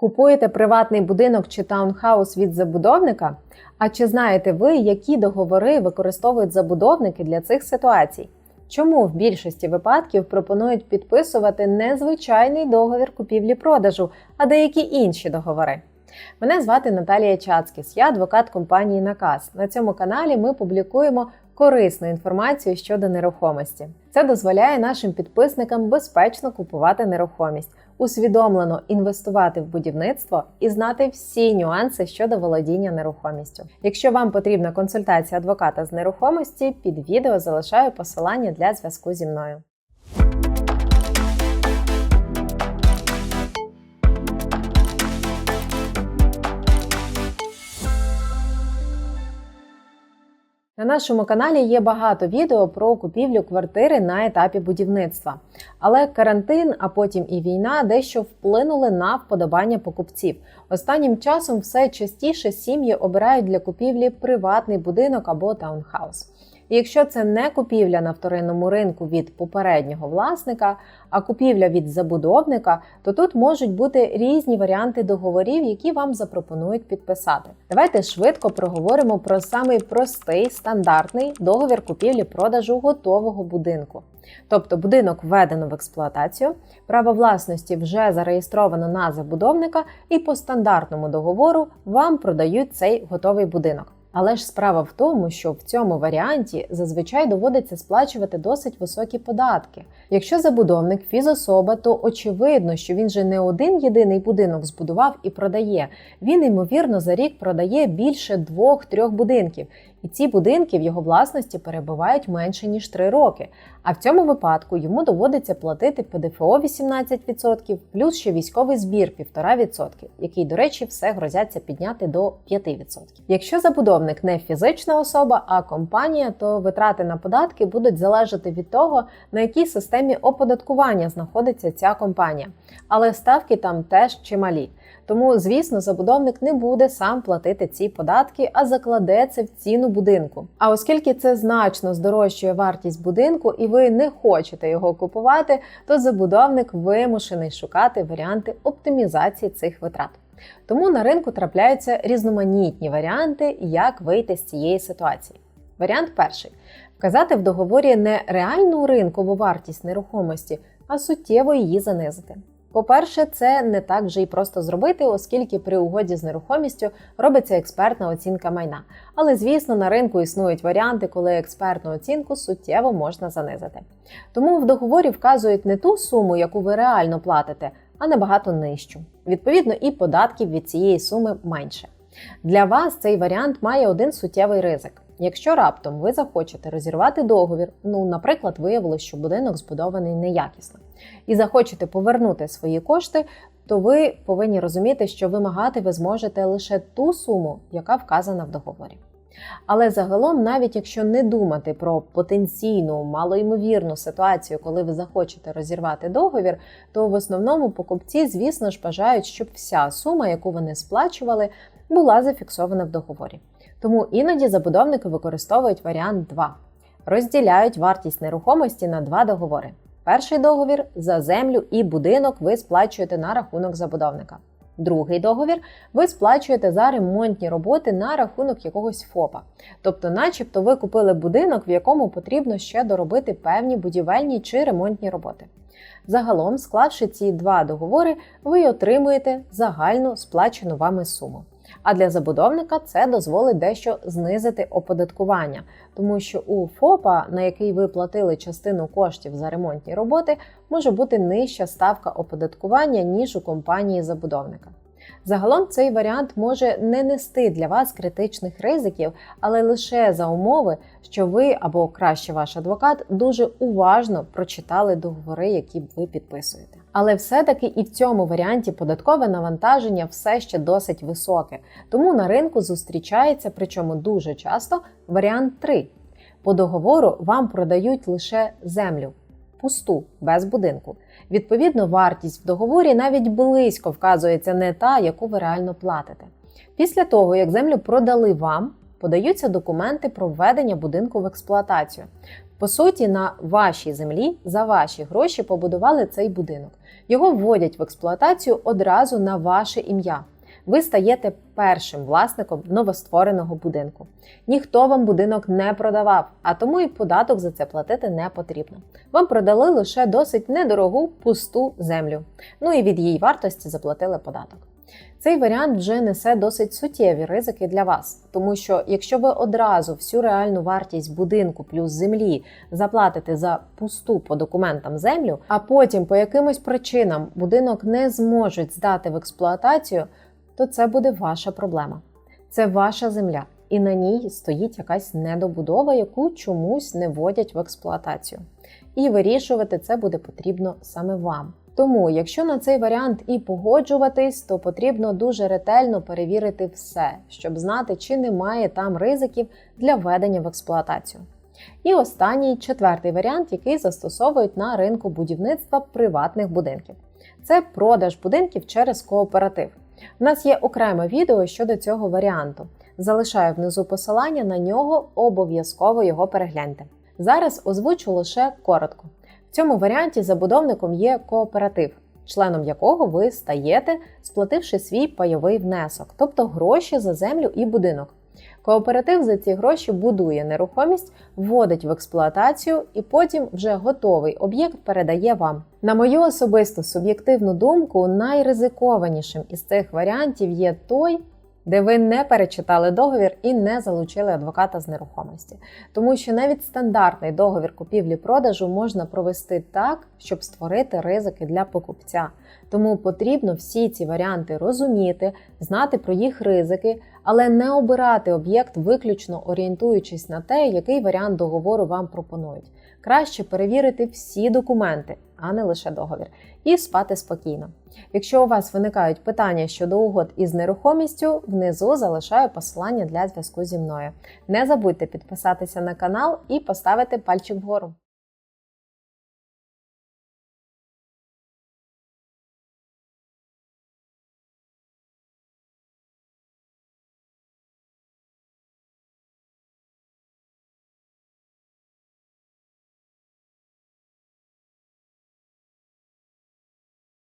Купуєте приватний будинок чи таунхаус від забудовника? А чи знаєте ви, які договори використовують забудовники для цих ситуацій? Чому в більшості випадків пропонують підписувати не звичайний договір купівлі-продажу, а деякі інші договори? Мене звати Наталія Чацкіс, я адвокат компанії Наказ. На цьому каналі ми публікуємо корисну інформацію щодо нерухомості. Це дозволяє нашим підписникам безпечно купувати нерухомість, усвідомлено інвестувати в будівництво і знати всі нюанси щодо володіння нерухомістю. Якщо вам потрібна консультація адвоката з нерухомості, під відео залишаю посилання для зв'язку зі мною. На нашому каналі є багато відео про купівлю квартири на етапі будівництва. Але карантин, а потім і війна дещо вплинули на вподобання покупців. Останнім часом все частіше сім'ї обирають для купівлі приватний будинок або таунхаус. Якщо це не купівля на вторинному ринку від попереднього власника, а купівля від забудовника, то тут можуть бути різні варіанти договорів, які вам запропонують підписати. Давайте швидко проговоримо про самий простий стандартний договір купівлі-продажу готового будинку. Тобто будинок введено в експлуатацію, право власності вже зареєстровано на забудовника, і по стандартному договору вам продають цей готовий будинок. Але ж справа в тому, що в цьому варіанті зазвичай доводиться сплачувати досить високі податки. Якщо забудовник фізособа, то очевидно, що він же не один єдиний будинок збудував і продає. Він, ймовірно, за рік продає більше двох-трьох будинків, і ці будинки в його власності перебувають менше ніж 3 роки. А в цьому випадку йому доводиться платити ПДФО 18%, плюс ще військовий збір 1,5%, який, до речі, все грозяться підняти до 5%. Якщо забудовник не фізична особа, а компанія, то витрати на податки будуть залежати від того, на якій системі оподаткування знаходиться ця компанія. Але ставки там теж чималі. Тому, звісно, забудовник не буде сам платити ці податки, а закладе це в ціну будинку. А оскільки це значно здорожчує вартість будинку, і ви не хочете його купувати, то забудовник вимушений шукати варіанти оптимізації цих витрат. Тому на ринку трапляються різноманітні варіанти, як вийти з цієї ситуації. Варіант перший вказати в договорі не реальну ринкову вартість нерухомості, а суттєво її занизити. По-перше, це не так вже й просто зробити, оскільки при угоді з нерухомістю робиться експертна оцінка майна. Але, звісно, на ринку існують варіанти, коли експертну оцінку суттєво можна занизити. Тому в договорі вказують не ту суму, яку ви реально платите, а набагато нижчу. Відповідно, і податків від цієї суми менше. Для вас цей варіант має один суттєвий ризик. Якщо раптом ви захочете розірвати договір, ну, наприклад, виявилось, що будинок збудований неякісно, і захочете повернути свої кошти, то ви повинні розуміти, що вимагати ви зможете лише ту суму, яка вказана в договорі. Але загалом, навіть якщо не думати про потенційну малоймовірну ситуацію, коли ви захочете розірвати договір, то в основному покупці, звісно ж, бажають, щоб вся сума, яку вони сплачували, була зафіксована в договорі. Тому іноді забудовники використовують варіант 2. Розділяють вартість нерухомості на два договори. Перший договір за землю і будинок ви сплачуєте на рахунок забудовника. Другий договір ви сплачуєте за ремонтні роботи на рахунок якогось ФОПа. Тобто, начебто, ви купили будинок, в якому потрібно ще доробити певні будівельні чи ремонтні роботи. Загалом, склавши ці два договори, ви отримуєте загальну сплачену вами суму. А для забудовника це дозволить дещо знизити оподаткування, тому що у ФОПа, на який ви платили частину коштів за ремонтні роботи, може бути нижча ставка оподаткування, ніж у компанії забудовника. Загалом цей варіант може не нести для вас критичних ризиків, але лише за умови, що ви або краще ваш адвокат дуже уважно прочитали договори, які ви підписуєте. Але все-таки і в цьому варіанті податкове навантаження все ще досить високе, тому на ринку зустрічається, причому дуже часто, варіант 3. По договору вам продають лише землю, пусту, без будинку. Відповідно, вартість в договорі навіть близько вказується не та, яку ви реально платите. Після того, як землю продали вам, подаються документи про введення будинку в експлуатацію. По суті, на вашій землі за ваші гроші побудували цей будинок. Його вводять в експлуатацію одразу на ваше ім'я. Ви стаєте першим власником новоствореного будинку. Ніхто вам будинок не продавав, а тому і податок за це платити не потрібно. Вам продали лише досить недорогу пусту землю. Ну і від її вартості заплатили податок. Цей варіант вже несе досить суттєві ризики для вас, тому що якщо ви одразу всю реальну вартість будинку плюс землі заплатите за пусту по документам землю, а потім по якимось причинам будинок не зможуть здати в експлуатацію, то це буде ваша проблема. Це ваша земля, і на ній стоїть якась недобудова, яку чомусь не вводять в експлуатацію. І вирішувати це буде потрібно саме вам. Тому, якщо на цей варіант і погоджуватись, то потрібно дуже ретельно перевірити все, щоб знати, чи немає там ризиків для введення в експлуатацію. І останній четвертий варіант, який застосовують на ринку будівництва приватних будинків, це продаж будинків через кооператив. У нас є окреме відео щодо цього варіанту. Залишаю внизу посилання на нього, обов'язково його перегляньте. Зараз озвучу лише коротко. В цьому варіанті забудовником є кооператив, членом якого ви стаєте, сплативши свій пайовий внесок, тобто гроші за землю і будинок. Кооператив за ці гроші будує нерухомість, вводить в експлуатацію і потім вже готовий об'єкт передає вам. На мою особисту суб'єктивну думку, найризикованішим із цих варіантів є той, де ви не перечитали договір і не залучили адвоката з нерухомості. Тому що навіть стандартний договір купівлі-продажу можна провести так, щоб створити ризики для покупця. Тому потрібно всі ці варіанти розуміти, знати про їх ризики, але не обирати об'єкт, виключно орієнтуючись на те, який варіант договору вам пропонують. Краще перевірити всі документи, а не лише договір, і спати спокійно. Якщо у вас виникають питання щодо угод із нерухомістю, внизу залишаю посилання для зв'язку зі мною. Не забудьте підписатися на канал і поставити пальчик вгору.